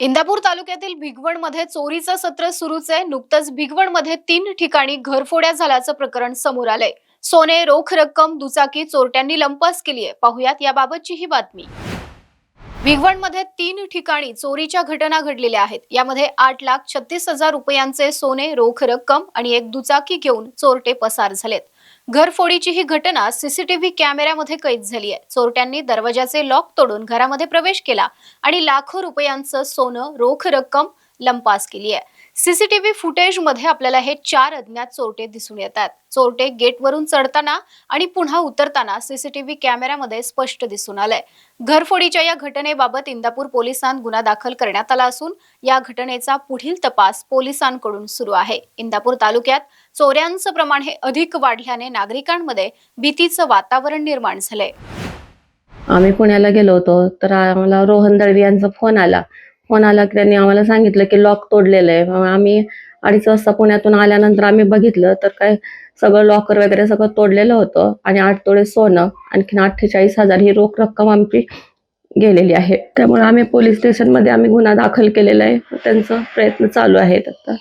इंदापूर तालुक्यातील भिगवणमध्ये चोरीचं सत्र सुरूच आहे. नुकतंच भिगवणमध्ये तीन ठिकाणी घरफोड्या झाल्याचं प्रकरण समोर आलंय. सोने रोख रक्कम दुचाकी चोरट्यांनी लंपास केली आहे. पाहुयात याबाबतची ही बातमी. भिगवणमध्ये तीन ठिकाणी चोरीच्या घटना घडलेल्या आहेत. यामध्ये आठ लाख छत्तीस हजार रुपयांचे सोने रोख रक्कम आणि एक दुचाकी घेऊन चोरटे पसार झालेत. घरफोडीची ही घटना सीसीटीव्ही कॅमेऱ्यामध्ये कैद झाली आहे. चोरट्यांनी दरवाजाचे लॉक तोडून घरामध्ये प्रवेश केला आणि लाखो रुपयांचं सोनं रोख रक्कम लंपास केली आहे. सीसीटीव्ही फुटेजमध्ये आपल्याला हे चार अज्ञात चोरटे दिसून येतात. चोरटे गेटवरून चढताना आणि पुन्हा उतरताना सीसीटीव्ही कॅमेऱ्यामध्ये स्पष्ट दिसून आलंय. घरफोडीच्या या घटनेबाबत इंदापूर पोलिसांत गुन्हा दाखल करण्यात आला असून या घटनेचा पुढील तपास पोलिसांकडून सुरू आहे. इंदापूर तालुक्यात चोऱ्यांचं प्रमाण हे अधिक वाढल्याने नागरिकांमध्ये भीतीचं वातावरण निर्माण झालंय. आम्ही पुण्याला गेलो होतो तर आम्हाला रोहन दळवी यांचा फोन आला. फोन आला की त्यांनी आम्हाला सांगितलं की लॉक तोडलेलं आहे. मग आम्ही अडीच वाजता पुण्यातून आल्यानंतर आम्ही बघितलं तर काय सगळं लॉकर वगैरे सगळं तोडलेलं होतं आणि आठ तोडे सोनं आणखीन अठ्ठेचाळीस हजार ही रोख रक्कम आमची गेलेली आहे. त्यामुळे आम्ही पोलीस स्टेशनमध्ये आम्ही गुन्हा दाखल केलेला आहे. त्यांचा प्रयत्न चालू आहेत आता.